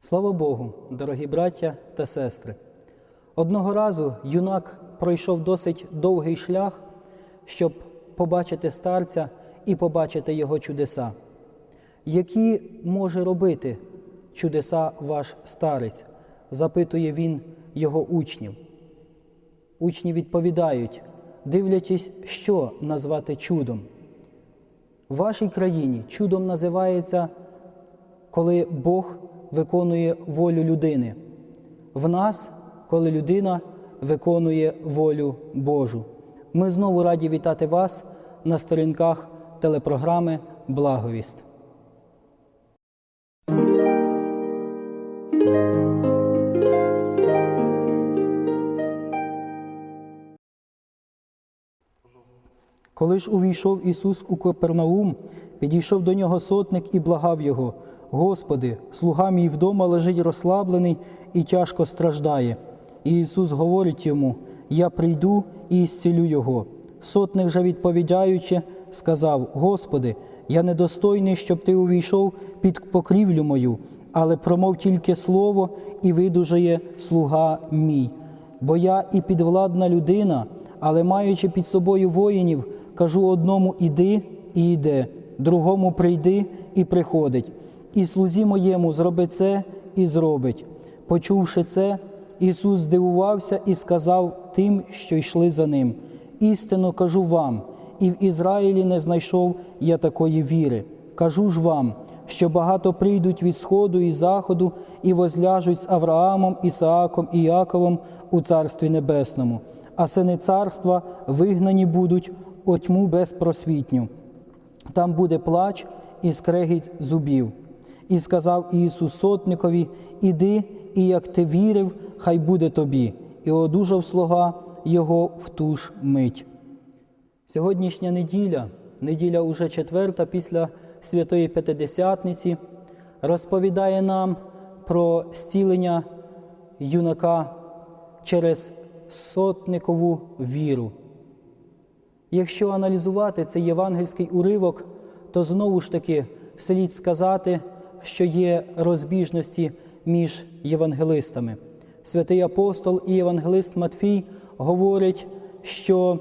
Слава Богу, дорогі браття та сестри. Одного разу юнак пройшов досить довгий шлях, щоб побачити старця і побачити його чудеса. Які може робити чудеса ваш старець? запитує він його учнів. Учні відповідають, дивлячись, що назвати чудом. В вашій країні чудом називається, коли Бог виконує волю людини. В нас, коли людина виконує волю Божу. Ми знову раді вітати вас на сторінках телепрограми Благовість. Коли ж увійшов Ісус у Капернаум, підійшов до нього сотник і благав його: Господи, слуга мій вдома лежить розслаблений і тяжко страждає. І Ісус говорить йому: Я прийду і зцілю його. Сотник же, відповідаючи, сказав: Господи, я недостойний, щоб ти увійшов під покрівлю мою, але промов тільки слово, і видужає слуга мій. Бо я і підвладна людина, але маючи під собою воїнів, кажу одному іди і йде, другому прийди і приходить. І слузі моєму зроби це і зробить. Почувши це, Ісус здивувався і сказав тим, що йшли за ним: істинно кажу вам, і в Ізраїлі не знайшов я такої віри. Кажу ж вам, що багато прийдуть від сходу і заходу і возляжуть з Авраамом, Ісааком і Яковом у Царстві Небесному, а сини царства вигнані будуть у тьму безпросвітню. Там буде плач і скрегіть зубів. І сказав Ісус сотникові: Іди, і як ти вірив, хай буде тобі, і одужав слуга його в ту ж мить. Сьогоднішня неділя, неділя уже четверта після Святої П'ятидесятниці, розповідає нам про зцілення юнака через сотникову віру. Якщо аналізувати цей євангельський уривок, то знову ж таки слід сказати, що є розбіжності між євангелистами. Святий апостол і євангелист Матфій говорять, що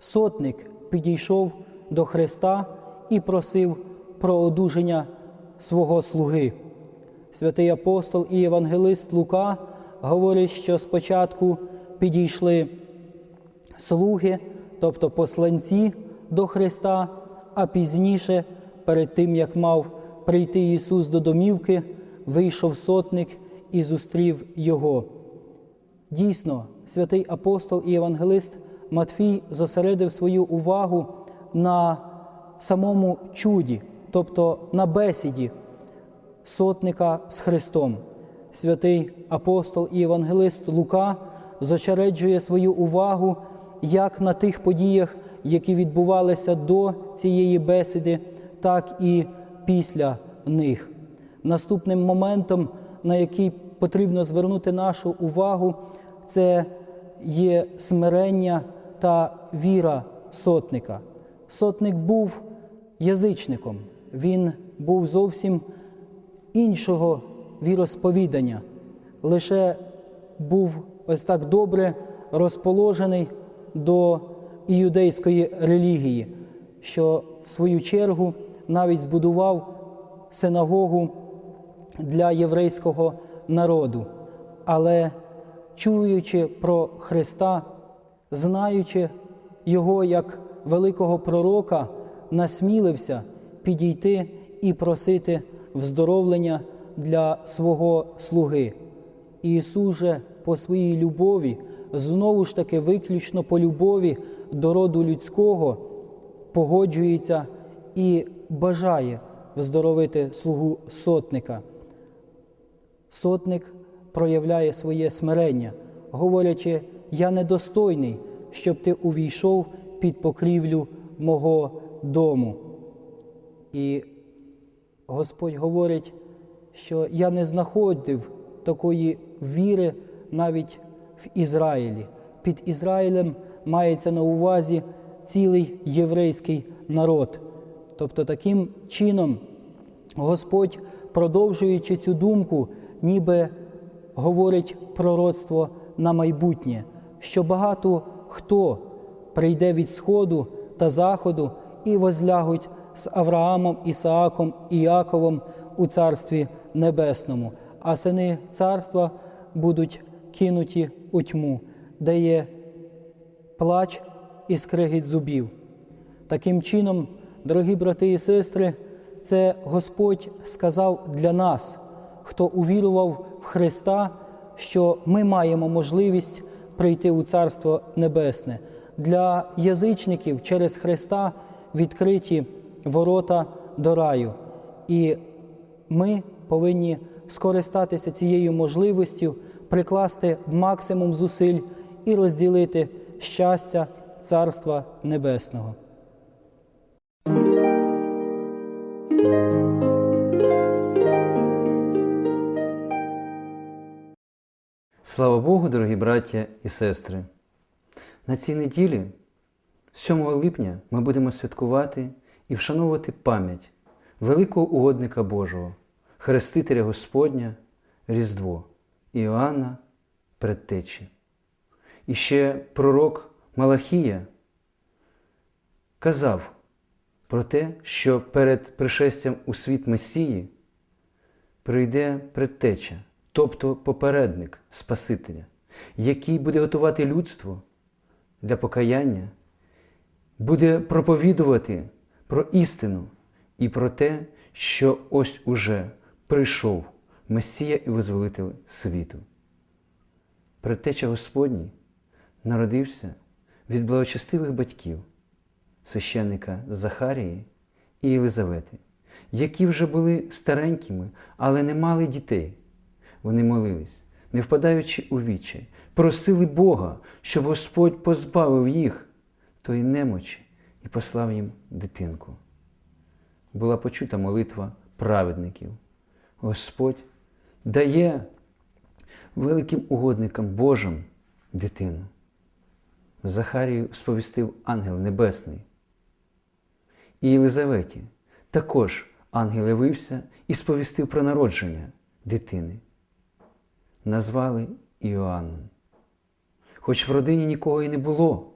сотник підійшов до Христа і просив про одужання свого слуги. Святий апостол і євангелист Лука говорять, що спочатку підійшли слуги, тобто посланці до Христа, а пізніше, перед тим як мав прийти Ісус до домівки, вийшов сотник і зустрів Його. Дійсно, святий апостол і євангелист Матфій зосередив свою увагу на самому чуді, тобто на бесіді сотника з Христом. Святий апостол і євангелист Лука зосереджує свою увагу як на тих подіях, які відбувалися до цієї бесіди, так і після них. Наступним моментом, на який потрібно звернути нашу увагу, це є смирення та віра сотника. Сотник був язичником, він був зовсім іншого віросповідання, лише був ось так добре розположений до іудейської релігії, що в свою чергу навіть збудував синагогу для єврейського народу. Але чуючи про Христа, знаючи Його як великого пророка, насмілився підійти і просити вздоровлення для свого слуги. Ісус же по своїй любові, знову ж таки, виключно по любові до роду людського, погоджується і бажає вздоровити слугу сотника. Сотник проявляє своє смирення, говорячи, я недостойний, щоб ти увійшов під покрівлю мого дому. І Господь говорить, що я не знаходив такої віри навіть в Ізраїлі. Під Ізраїлем мається на увазі цілий єврейський народ. Тобто таким чином Господь, продовжуючи цю думку, ніби говорить пророцтво на майбутнє, що багато хто прийде від сходу та заходу і возлягуть з Авраамом, Ісааком і Яковом у Царстві Небесному, а сини царства будуть кинуті у тьму, де є плач і скригіт зубів. Таким чином, дорогі брати і сестри, це Господь сказав для нас, хто увірував в Христа, що ми маємо можливість прийти у Царство Небесне. Для язичників через Христа відкриті ворота до раю. І ми повинні скористатися цією можливістю, прикласти максимум зусиль і розділити щастя Царства Небесного. Слава Богу, дорогі браття і сестри! На цій неділі, 7 липня, ми будемо святкувати і вшановувати пам'ять великого угодника Божого, Хрестителя Господня, Різдво Іоанна Предтечі. І ще пророк Малахія казав про те, що перед пришестям у світ Месії прийде предтеча, тобто попередник Спасителя, який буде готувати людство для покаяння, буде проповідувати про істину і про те, що ось уже прийшов Месія і визволитель світу. Предтеча Господній народився від благочестивих батьків, священника Захарії і Єлизавети, які вже були старенькими, але не мали дітей. Вони молились, не впадаючи у вічай, просили Бога, щоб Господь позбавив їх тої немочі і послав їм дитинку. Була почута молитва праведників. Господь дає великим угодникам Божим дитину. Захарію сповістив ангел Небесний. І Єлизаветі також ангел явився і сповістив про народження дитини. Назвали Іоанном. Хоч в родині нікого і не було.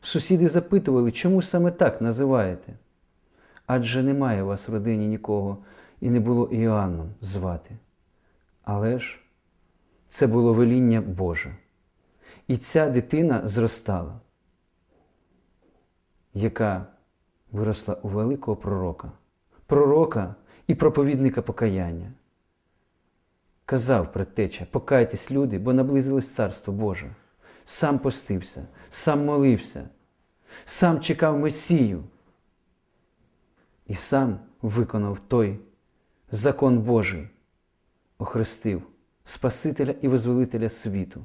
Сусіди запитували, чому саме так називаєте? Адже немає у вас в родині нікого і не було Іоанном звати. Але ж це було веління Боже. І ця дитина зростала, яка виросла у великого пророка, пророка і проповідника покаяння. Казав предтеча, покайтесь, люди, бо наблизилось Царство Боже. Сам постився, сам молився, сам чекав Месію і сам виконав той закон Божий, охрестив Спасителя і Визволителя світу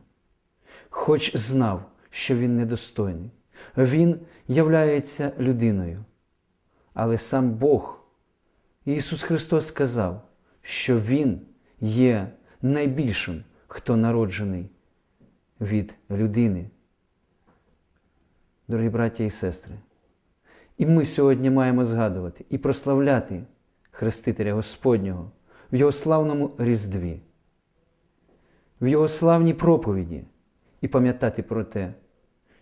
хоч знав, що він недостойний. Він являється людиною. Але сам Бог, Ісус Христос сказав, що Він є найбільшим, хто народжений від людини. Дорогі браття і сестри, і ми сьогодні маємо згадувати і прославляти Хрестителя Господнього в Його славному Різдві, в Його славній проповіді і пам'ятати про те,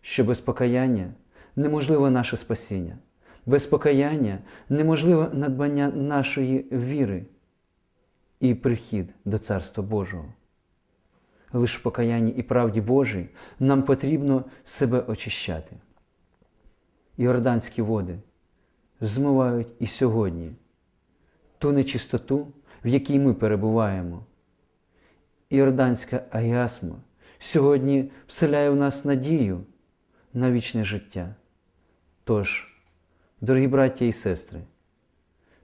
що без покаяння неможливо наше спасіння, без покаяння неможливо надбання нашої віри і прихід до Царства Божого. Лише в покаянні і правді Божій нам потрібно себе очищати. Йорданські води змивають і сьогодні ту нечистоту, в якій ми перебуваємо. Іорданська агіасма сьогодні вселяє в нас надію на вічне життя. Тож, дорогі браття і сестри,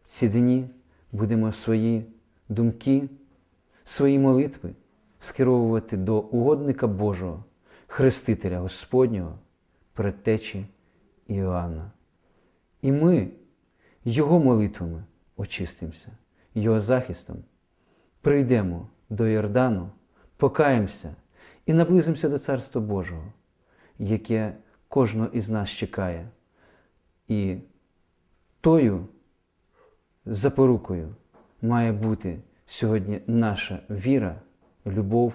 в ці дні будемо свої думки, свої молитви скеровувати до угодника Божого, Хрестителя Господнього, предтечі Іоанна. І ми Його молитвами очистимося, Його захистом прийдемо до Йордану, покаємося і наблизимося до Царства Божого, яке кожного із нас чекає. І тою запорукою має бути сьогодні наша віра, любов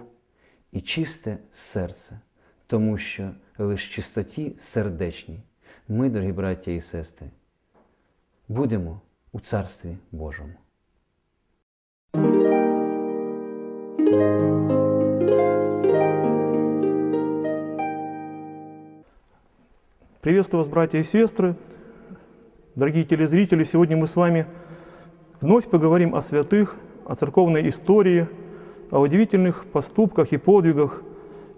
і чисте серце, тому що лише чистоті сердечній ми, дорогі браття і сестри, будемо у Царстві Божому. Приветствую вас, братья и сестры, дорогие телезрители. Сегодня мы с вами вновь поговорим о святых, о церковной истории, о удивительных поступках и подвигах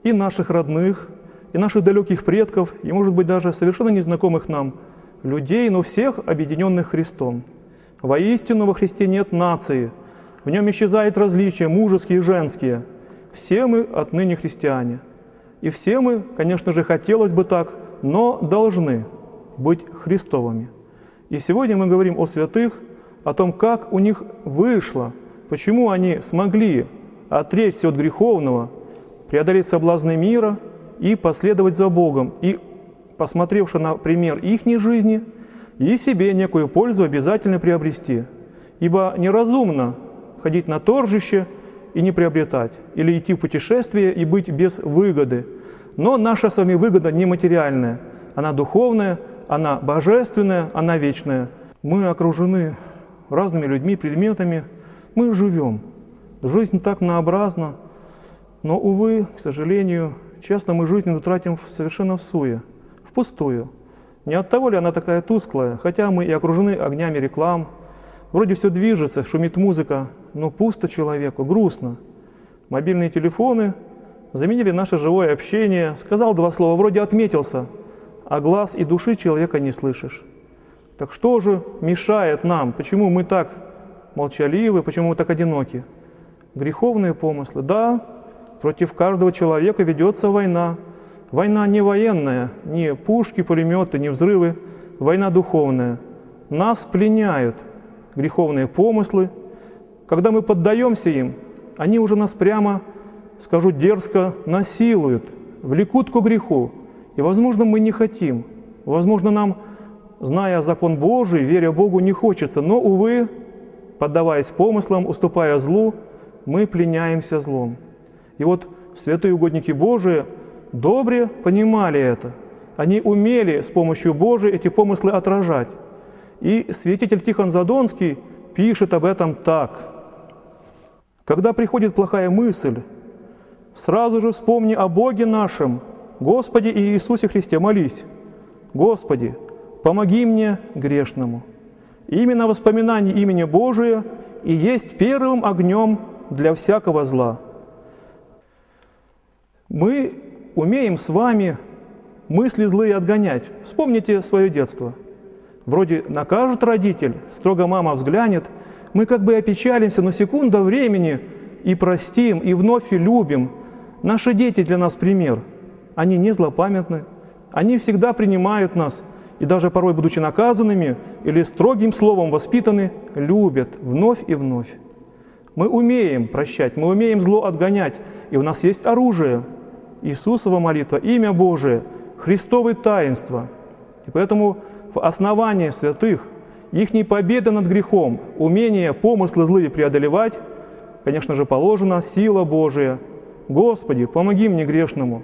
и наших родных, и наших далеких предков, и, может быть, даже совершенно незнакомых нам людей, но всех объединенных Христом. Воистину во Христе нет нации, в нем исчезает различия мужеские и женские. Все мы отныне христиане. И все мы, конечно же, хотелось бы так, но должны быть Христовыми. И сегодня мы говорим о святых, о том, как у них вышло, почему они смогли отречься от греховного, преодолеть соблазны мира и последовать за Богом. И, посмотревши на пример их жизни, и себе некую пользу обязательно приобрести. Ибо неразумно ходить на торжище и не приобретать, или идти в путешествие и быть без выгоды. Но наша с вами выгода не материальная, она духовная, она божественная, она вечная. Мы окружены разными людьми, предметами, мы живем. Жизнь так многообразна, но, увы, к сожалению, часто мы жизнь тратим совершенно в суе, впустую. Не от того ли она такая тусклая, хотя мы и окружены огнями реклам, вроде все движется, шумит музыка, но пусто человеку, грустно. Мобильные телефоны заменили наше живое общение, сказал два слова, вроде отметился, а глаз и души человека не слышишь. Так что же мешает нам? Почему мы так молчаливы, почему мы так одиноки? Греховные помыслы. Да, против каждого человека ведется война. Война не военная, не пушки, пулеметы, не взрывы. Война духовная. Нас пленяют греховные помыслы. Когда мы поддаемся им, они уже нас прямо, скажу дерзко, насилуют, влекут к греху. И, возможно, мы не хотим. Возможно, нам, зная закон Божий, веря Богу, не хочется. Но, увы, поддаваясь помыслам, уступая злу, мы пленяемся злом. И вот святые угодники Божии добре понимали это. Они умели с помощью Божией эти помыслы отражать. И святитель Тихон Задонский пишет об этом так. Когда приходит плохая мысль, сразу же вспомни о Боге нашем, Господе и Иисусе Христе, молись. Господи, помоги мне грешному. Именно воспоминание имени Божия и есть первым огнем для всякого зла. Мы умеем с вами мысли злые отгонять. Вспомните свое детство. Вроде накажет родитель, строго мама взглянет, мы как бы опечалимся, но секунда времени и простим, и вновь и любим. Наши дети для нас пример. Они не злопамятны, они всегда принимают нас, и даже порой, будучи наказанными или строгим словом воспитаны, любят вновь и вновь. Мы умеем прощать, мы умеем зло отгонять, и у нас есть оружие. Иисусова молитва, имя Божие, Христовы таинства. И поэтому в основании святых их победа над грехом, умение помыслы злые преодолевать, конечно же, положена сила Божия. Господи, помоги мне грешному.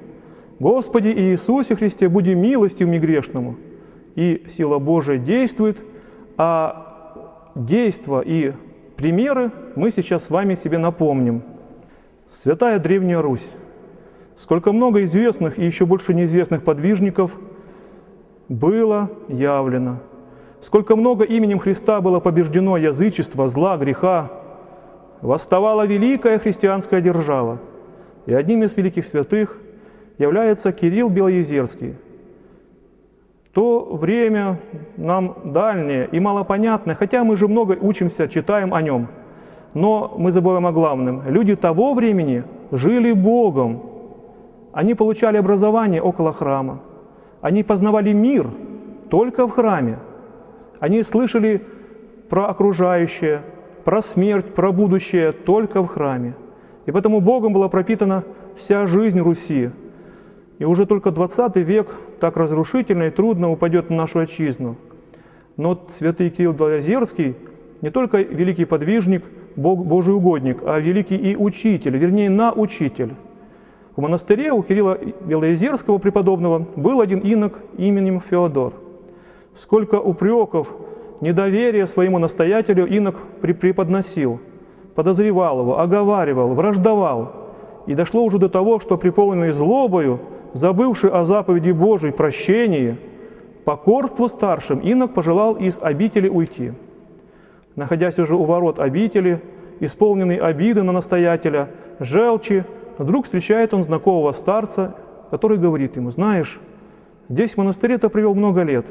Господи Иисусе Христе, буди милостив мне грешному. И сила Божия действует, а действа и примеры мы сейчас с вами себе напомним. Святая Древняя Русь. Сколько много известных и еще больше неизвестных подвижников было явлено. Сколько много именем Христа было побеждено язычество, зла, греха. Восставала великая христианская держава. И одним из великих святых является Кирилл Белоезерский. То время нам дальнее и малопонятное, хотя мы же много учимся, читаем о нем. Но мы забываем о главном. Люди того времени жили Богом. Они получали образование около храма. Они познавали мир только в храме. Они слышали про окружающее, про смерть, про будущее только в храме. И поэтому Богом была пропитана вся жизнь Руси. И уже только 20 век так разрушительно и трудно упадет на нашу отчизну. Но святый Кирилл Белозерский не только великий подвижник, Бог, Божий угодник, а великий и учитель, вернее, научитель. В монастыре у Кирилла Белоезерского преподобного был один инок именем Феодор. Сколько упреков, недоверия своему настоятелю инок преподносил, подозревал его, оговаривал, враждовал. И дошло уже до того, что приполненный злобою, забывший о заповеди Божией прощении, покорству старшим, инок пожелал из обители уйти. Находясь уже у ворот обители, исполненный обиды на настоятеля, желчи, вдруг встречает он знакомого старца, который говорит ему, «Знаешь, здесь в монастыре ты провел много лет.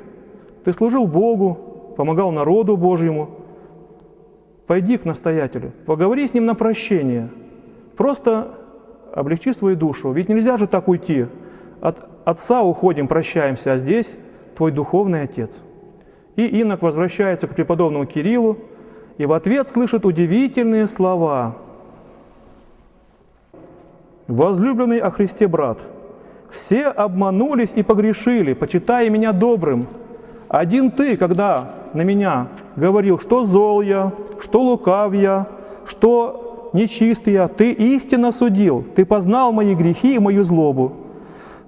Ты служил Богу, помогал народу Божьему. Пойди к настоятелю, поговори с ним на прощение. Просто облегчи свою душу. Ведь нельзя же так уйти. От отца уходим, прощаемся, а здесь твой духовный отец». И инок возвращается к преподобному Кириллу и в ответ слышит удивительные слова. «Возлюбленный о Христе брат, все обманулись и погрешили, почитая меня добрым. Один ты, когда на меня говорил, что зол я, что лукав я, что нечист я, ты истинно судил, ты познал мои грехи и мою злобу.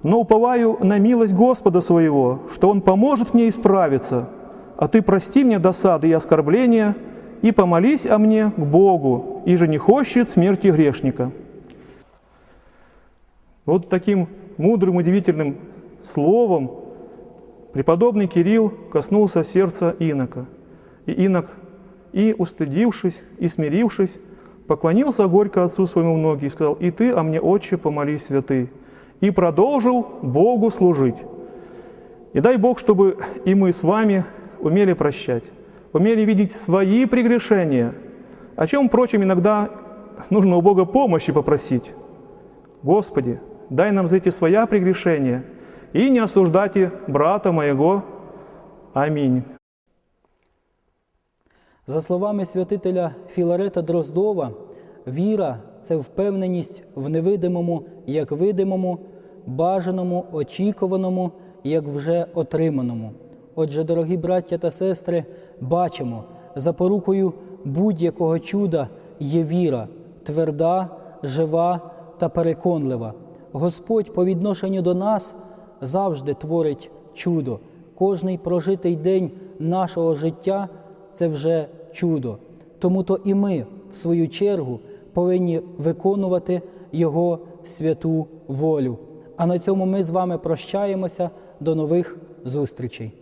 Но уповаю на милость Господа своего, что Он поможет мне исправиться, а ты прости мне досады и оскорбления, и помолись о мне к Богу, и же не хочет смерти грешника». Вот таким мудрым, удивительным словом преподобный Кирилл коснулся сердца инока. И инок, и устыдившись, и смирившись, поклонился горько отцу своему в ноги и сказал, «И ты о мне, отче, помолись, святый». И продолжил Богу служить. И дай Бог, чтобы и мы с вами умели прощать, умели видеть свои прегрешения, о чем, впрочем, иногда нужно у Бога помощи попросить. Господи, дай нам зайти своя прегрешения и не осуждайте брата моего. Аминь. За словами святителя Філарета Дроздова, віра це впевненість в невидимому, як видимому, бажаному, очікуваному, як вже отриманому. Отже, дорогі браття та сестри, бачимо, запорукою будь-якого чуда є віра, тверда, жива та переконлива. Господь по відношенню до нас завжди творить чудо. Кожний прожитий день нашого життя це вже чудо. Тому то і ми, в свою чергу, повинні виконувати Його святу волю. А на цьому ми з вами прощаємося. До нових зустрічей.